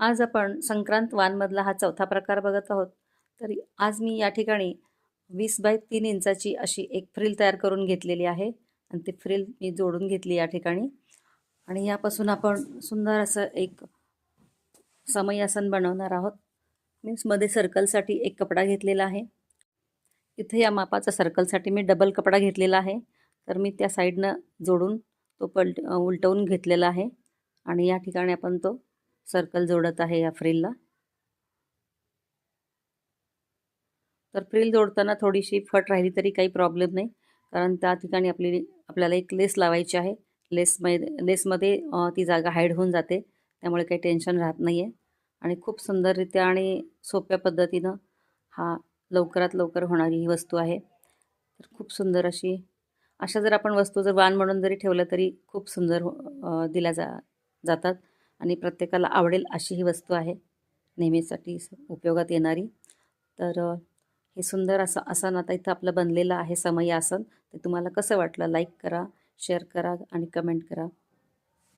आज आपण संक्रांत वानमधला हा चौथा प्रकार बघत आहोत. तरी आज मी या ठिकाणी वीस बाय तीन इंचाची अशी एक फ्रिल तयार करून घेतलेली आहे. आणि ती फ्रिल मी जोडून घेतली या ठिकाणी. आणि यापासून आपण सुंदर असं एक समयासन बनवणार आहोत. मीन्समध्ये सर्कलसाठी एक कपडा घेतलेला आहे. इथे या मापाचा सर्कलसाठी मी डबल कपडा घेतलेला आहे. तर मी त्या साईडनं जोडून तो पलट उलटवून घेतलेला आहे. आणि या ठिकाणी आपण तो सर्कल जोडत आहे या फ्रिलला तर फ्रिल जोडताना थोडीशी फट राहिली तरी काही प्रॉब्लेम नाही. कारण त्या ठिकाणी आपली आपल्याला एक लेस लावायची आहे. लेसमध्ये लेसमध्ये ती जागा हाईड होऊन जाते. त्यामुळे काही टेन्शन राहत नाही आहे आणि खूप सुंदररित्या आणि सोप्या पद्धतीनं हा लवकरात लवकर होणारी ही वस्तू आहे. तर खूप सुंदर अशी अशा जर आपण वस्तू जर वाण म्हणून जरी ठेवलं तरी खूप सुंदर दिल्या जा जातात. आणि प्रत्येकाला आवडेल अशी ही वस्तू आहे. नेहमीसाठी उपयोगात येणारी. तर हे सुंदर असं आसन आता इथं आपलं बनलेलं आहे समय आसन. ते तुम्हाला कसं वाटलं? लाईक करा शेअर करा आणि कमेंट करा.